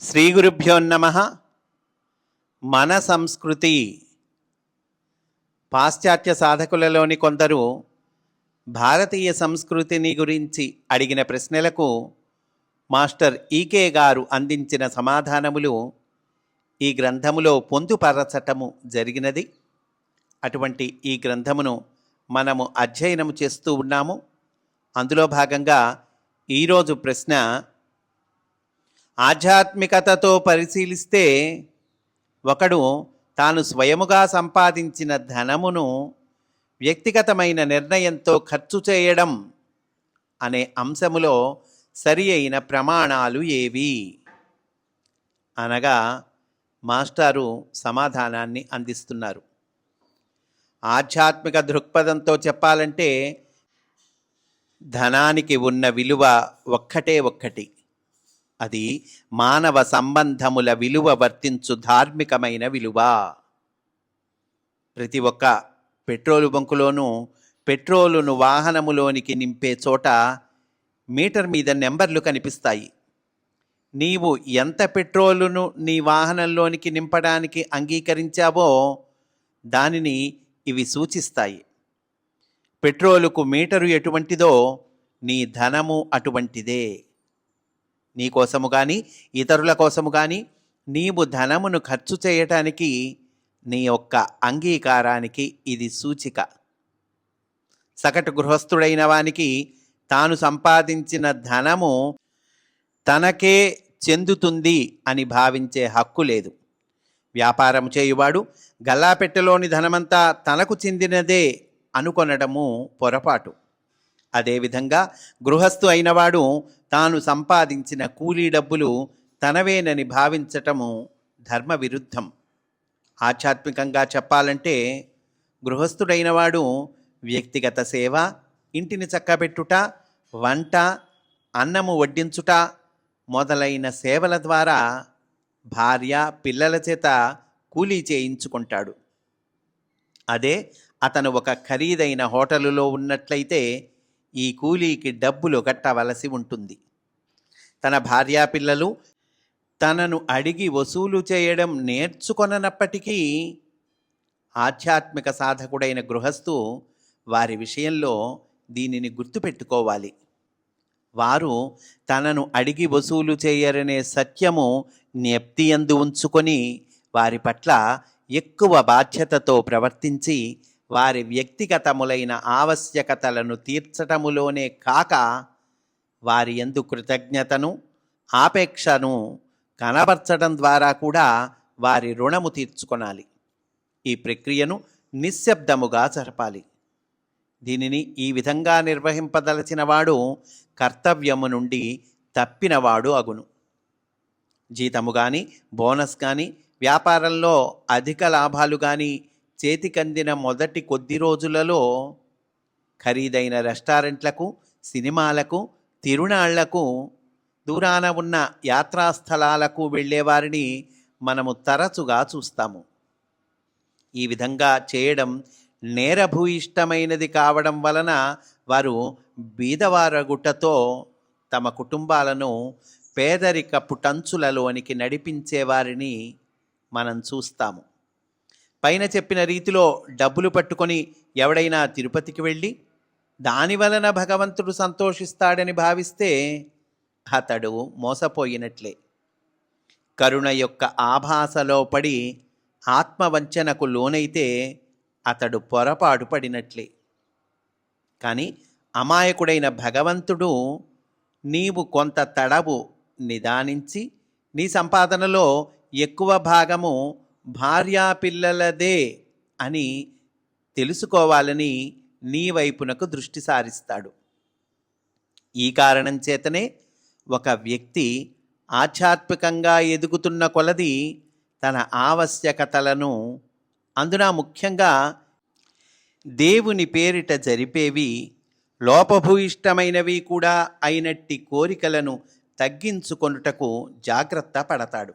శ్రీ గురుభ్యో నమ. మన సంస్కృతి పాశ్చాత్య సాధకులలోని కొందరు భారతీయ సంస్కృతిని గురించి అడిగిన ప్రశ్నలకు మాస్టర్ ఈకే గారు అందించిన సమాధానములు ఈ గ్రంథములో పొందుపరచటము జరిగినది. అటువంటి ఈ గ్రంథమును మనము అధ్యయనము చేస్తూ ఉన్నాము. అందులో భాగంగా ఈరోజు ప్రశ్న ఆధ్యాత్మికతతో పరిశీలిస్తే ఒకడు తాను స్వయముగా సంపాదించిన ధనమును వ్యక్తిగతమైన నిర్ణయంతో ఖర్చు చేయడం అనే అంశములో సరి అయిన ప్రమాణాలు ఏవి? అనగా మాస్టారు సమాధానాన్ని అందిస్తున్నారు. ఆధ్యాత్మిక దృక్పథంతో చెప్పాలంటే ధనానికి ఉన్న విలువ ఒక్కటే ఒక్కటి. అది మానవ సంబంధముల విలువ వర్తించు ధార్మికమైన విలువ. ప్రతి ఒక్క పెట్రోలు బంకులోనూ పెట్రోలును వాహనములోనికి నింపే చోట మీటర్ మీద నెంబర్లు కనిపిస్తాయి. నీవు ఎంత పెట్రోలును నీ వాహనంలోనికి నింపడానికి అంగీకరించావో దానిని ఇవి సూచిస్తాయి. పెట్రోలుకు మీటరు ఎటువంటిదో నీ ధనము అటువంటిదే. నీ కోసము కానీ ఇతరుల కోసము కానీ నీవు ధనమును ఖర్చు చేయటానికి నీ యొక్క అంగీకారానికి ఇది సూచిక. సగటు గృహస్థుడైన వానికి తాను సంపాదించిన ధనము తనకే చెందుతుంది అని భావించే హక్కు లేదు. వ్యాపారం చేయువాడు గల్లాపెట్టెలోని ధనమంతా తనకు చెందినదే అనుకొనడము పొరపాటు. అదేవిధంగా గృహస్థు అయినవాడు తాను సంపాదించిన కూలీ డబ్బులు తనవేనని భావించటము ధర్మ విరుద్ధం ఆధ్యాత్మికంగా చెప్పాలంటే గృహస్థుడైనవాడు వ్యక్తిగత సేవ ఇంటిని చక్కబెట్టుట వంట అన్నము వడ్డించుట మొదలైన సేవల ద్వారా భార్య పిల్లల చేత కూలీ చేయించుకుంటాడు. అదే అతను ఒక ఖరీదైన హోటలులో ఉన్నట్లయితే ఈ కూలీకి డబ్బులు కట్టవలసి ఉంటుంది. తన భార్యా పిల్లలు తనను అడిగి వసూలు చేయడం నేర్చుకొననప్పటికీ ఆధ్యాత్మిక సాధకుడైన గృహస్థు వారి విషయంలో దీనిని గుర్తుపెట్టుకోవాలి. వారు తనను అడిగి వసూలు చేయరనే సత్యము జ్ఞప్తియందు ఉంచుకొని వారి పట్ల ఎక్కువ బాధ్యతతో ప్రవర్తించి వారి వ్యక్తిగతములైన ఆవశ్యకతలను తీర్చటములోనే కాక వారి ఎందు కృతజ్ఞతను ఆపేక్షను కనబర్చడం ద్వారా కూడా వారి రుణము తీర్చుకొనాలి. ఈ ప్రక్రియను నిశ్శబ్దముగా జరపాలి. దీనిని ఈ విధంగా నిర్వహింపదలచినవాడు కర్తవ్యము నుండి తప్పినవాడు అగును. జీతము కానీ బోనస్ కానీ వ్యాపారంలో అధిక లాభాలు కానీ చేతికందిన మొదటి కొద్ది రోజులలో ఖరీదైన రెస్టారెంట్లకు సినిమాలకు తిరునాళ్ళకు దూరాన ఉన్న యాత్రాస్థలాలకు వెళ్ళేవారిని మనము తరచుగా చూస్తాము. ఈ విధంగా చేయడం నేరభూయిష్టమైనది కావడం వలన వారు బీదవారగుట్టతో తమ కుటుంబాలను పేదరికపు టంచులలోనికి నడిపించేవారిని మనం చూస్తాము. పైన చెప్పిన రీతిలో డబ్బులు పట్టుకొని ఎవడైనా తిరుపతికి వెళ్ళి దాని వలన భగవంతుడు సంతోషిస్తాడని భావిస్తే అతడు మోసపోయినట్లే. కరుణ యొక్క ఆభాసలో పడి ఆత్మవంచనకు లోనైతే అతడు పొరపాటు పడినట్లే. కానీ అమాయకుడైన భగవంతుడు నీవు కొంత తడవు నిదానించి నీ సంపాదనలో ఎక్కువ భాగము భార్యా పిల్లలదే అని తెలుసుకోవాలని నీ వైపునకు దృష్టి సారిస్తాడు. ఈ కారణం చేతనే ఒక వ్యక్తి ఆధ్యాత్మికంగా ఎదుగుతున్న కొలది తన ఆవశ్యకతలను అందున ముఖ్యంగా దేవుని పేరిట జరిపేవి లోపభూయిష్టమైనవి కూడా అయినట్టి కోరికలను తగ్గించుకొనుటకు జాగ్రత్త పడతాడు.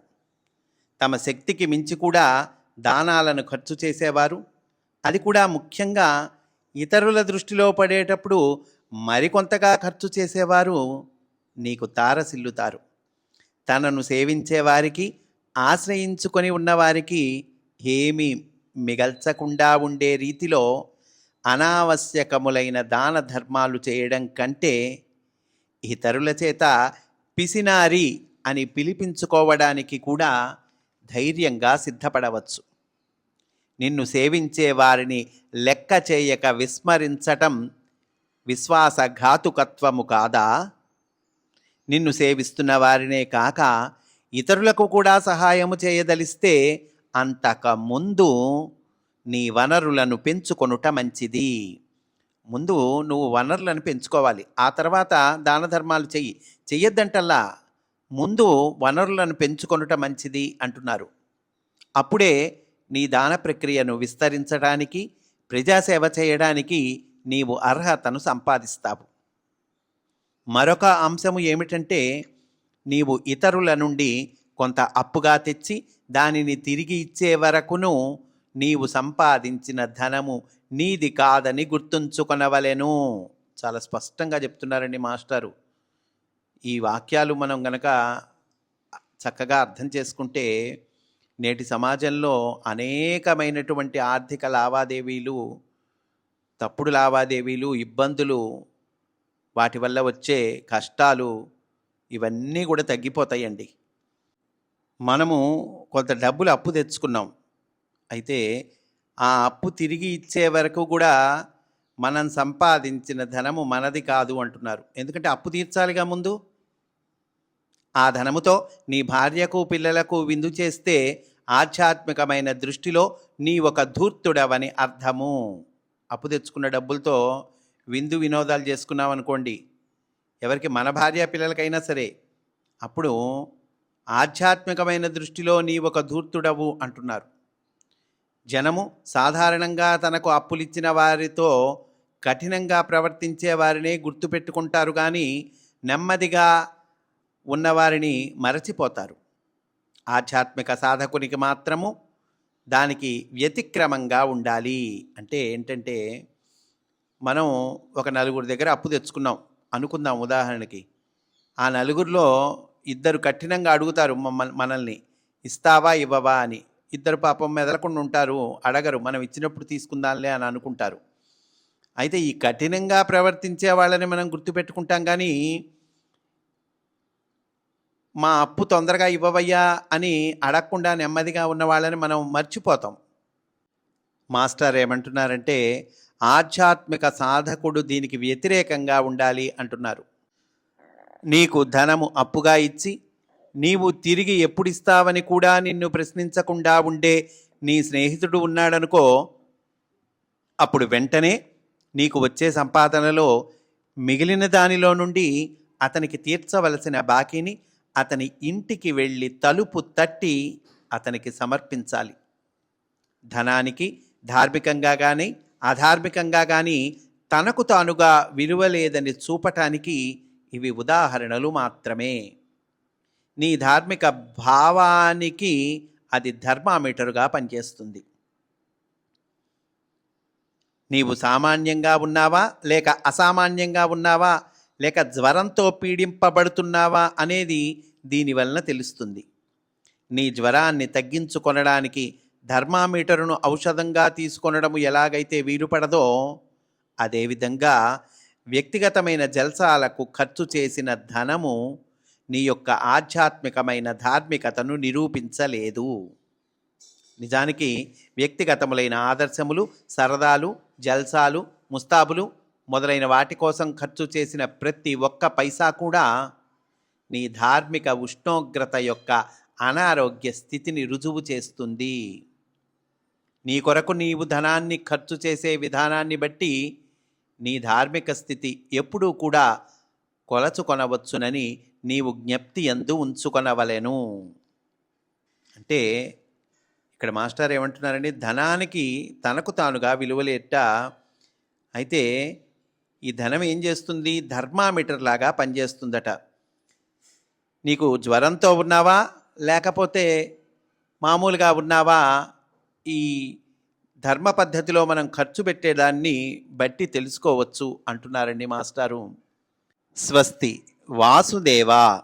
తమ శక్తికి మించి కూడా దానాలను ఖర్చు చేసేవారు. అది కూడా ముఖ్యంగా ఇతరుల దృష్టిలో పడేటప్పుడు మరికొంతగా ఖర్చు చేసేవారు నీకు తారసిల్లుతారు. తనను సేవించేవారికి ఆశ్రయించుకొని ఉన్నవారికి ఏమీ మిగల్చకుండా ఉండే రీతిలో అనావశ్యకములైన దాన ధర్మాలు చేయడం కంటే ఇతరుల చేత పిసినారి అని పిలిపించుకోవడానికి కూడా ధైర్యంగా సిద్ధపడవచ్చు. నిన్ను సేవించే వారిని లెక్క చేయక విస్మరించటం విశ్వాసఘాతుకత్వము కాదా? నిన్ను సేవిస్తున్న వారినే కాక ఇతరులకు కూడా సహాయము చేయదలిస్తే అంతక ముందు నీ వనరులను పెంచుకొనుట మంచిది. ముందు నువ్వు వనరులను పెంచుకోవాలి. ఆ తర్వాత దాన ధర్మాలు చెయ్యి. చెయ్యొద్దంటల్లా? ముందు వనరులను పెంచుకొనుట మంచిది అంటున్నారు. అప్పుడే నీ దాన ప్రక్రియను విస్తరించడానికి ప్రజాసేవ చేయడానికి నీవు అర్హతను సంపాదిస్తావు. మరొక అంశము ఏమిటంటే నీవు ఇతరుల నుండి కొంత అప్పుగా తెచ్చి దానిని తిరిగి ఇచ్చే వరకును నీవు సంపాదించిన ధనము నీది కాదని గుర్తుంచుకొనవలెను. చాలా స్పష్టంగా చెప్తున్నారండి మాస్టారు. ఈ వాక్యాలు మనం గనక చక్కగా అర్థం చేసుకుంటే నేటి సమాజంలో అనేకమైనటువంటి ఆర్థిక లావాదేవీలు తప్పుడు లావాదేవీలు ఇబ్బందులు వాటి వల్ల వచ్చే కష్టాలు ఇవన్నీ కూడా తగ్గిపోతాయండి. మనము కొంత డబ్బులు అప్పు తెచ్చుకున్నాం. అయితే ఆ అప్పు తిరిగి ఇచ్చే వరకు కూడా మనం సంపాదించిన ధనము మనది కాదు అంటున్నారు. ఎందుకంటే అప్పు తీర్చాలిగా ముందు? ఆ ధనముతో నీ భార్యకు పిల్లలకు విందు చేస్తే ఆధ్యాత్మికమైన దృష్టిలో నీ ఒక ధూర్తుడవని అర్థము. అప్పు తెచ్చుకున్న డబ్బులతో విందు వినోదాలు చేసుకున్నాం అనుకోండి ఎవరికి మన భార్య పిల్లలకైనా సరే అప్పుడు ఆధ్యాత్మికమైన దృష్టిలో నీ ఒక ధూర్తుడవు అంటున్నారు. జనము సాధారణంగా తనకు అప్పులిచ్చిన వారితో కఠినంగా ప్రవర్తించే వారినే గుర్తుపెట్టుకుంటారు కానీ నెమ్మదిగా ఉన్నవారిని మరచిపోతారు. ఆధ్యాత్మిక సాధకునికి మాత్రము దానికి వ్యతిక్రమంగా ఉండాలి. అంటే ఏంటంటే మనం ఒక నలుగురి దగ్గర అప్పు తెచ్చుకున్నాం అనుకుందాం ఉదాహరణకి. ఆ నలుగురిలో ఇద్దరు కఠినంగా అడుగుతారు మనల్ని ఇస్తావా ఇవ్వవా? అని. ఇద్దరు పాపం మెదలకుండా ఉంటారు అడగరు మనం ఇచ్చినప్పుడు తీసుకుందాంలే అని అనుకుంటారు. అయితే ఈ కఠినంగా ప్రవర్తించే వాళ్ళని మనం గుర్తుపెట్టుకుంటాం కానీ మా అప్పు తొందరగా ఇవ్వవయ్యా అని అడగకుండా నెమ్మదిగా ఉన్న వాళ్ళని మనం మర్చిపోతాం. మాస్టర్ ఏమంటున్నారంటే ఆధ్యాత్మిక సాధకుడు దీనికి వ్యతిరేకంగా ఉండాలి అంటున్నారు. నీకు ధనము అప్పుగా ఇచ్చి నీవు తిరిగి ఎప్పుడు ఇస్తావని కూడా నిన్ను ప్రశ్నించకుండా ఉండే నీ స్నేహితుడు ఉన్నాడనుకో అప్పుడు వెంటనే నీకు వచ్చే సంపాదనలో మిగిలిన దానిలో నుండి అతనికి తీర్చవలసిన బాకీని అతని ఇంటికి వెళ్ళి తలుపు తట్టి అతనికి సమర్పించాలి. ధనానికి ధార్మికంగా కానీ అధార్మికంగా కానీ తనకు తానుగా విలువ లేదని చూపటానికి ఇవి ఉదాహరణలు మాత్రమే. నీ ధార్మిక భావానికి అది ధర్మామీటరుగా పనిచేస్తుంది. నీవు సామాన్యంగా ఉన్నావా? లేక అసామాన్యంగా ఉన్నావా? లేక జ్వరంతో పీడింపబడుతున్నావా? అనేది దీని వలన తెలుస్తుంది. నీ జ్వరాన్ని తగ్గించుకొనడానికి ధర్మామీటరును ఔషధంగా తీసుకొనడము ఎలాగైతే వీలుపడదో అదేవిధంగా వ్యక్తిగతమైన జల్సాలకు ఖర్చు చేసిన ధనము నీ యొక్క ఆధ్యాత్మికమైన ధార్మికతను నిరూపించలేదు. నిజానికి వ్యక్తిగతములైన ఆదర్శములు సరదాలు జల్సాలు ముస్తాబులు మొదలైన వాటి కోసం ఖర్చు చేసిన ప్రతి ఒక్క పైసా కూడా నీ ధార్మిక ఉష్ణోగ్రత యొక్క అనారోగ్య స్థితిని రుజువు చేస్తుంది. నీ కొరకు నీవు ధనాన్ని ఖర్చు చేసే విధానాన్ని బట్టి నీ ధార్మిక స్థితి ఎప్పుడూ కూడా కొలచుకొనవచ్చునని నీవు జ్ఞప్తి ఎందు ఉంచుకొనవలెను. అంటే ఇక్కడ మాస్టర్ ఏమంటున్నారండి ధనానికి తనకు తానుగా విలువలేట అయితే ఈ ధనం ఏం చేస్తుంది? ధర్మామీటర్ లాగా పనిచేస్తుందట. నీకు జ్వరంతో ఉన్నావా? లేకపోతే మామూలుగా ఉన్నావా? ఈ ధర్మ పద్ధతిలో మనం ఖర్చు పెట్టేదాన్ని బట్టి తెలుసుకోవచ్చు అంటున్నారండి మాస్టారు. స్వస్తి వాసుదేవా.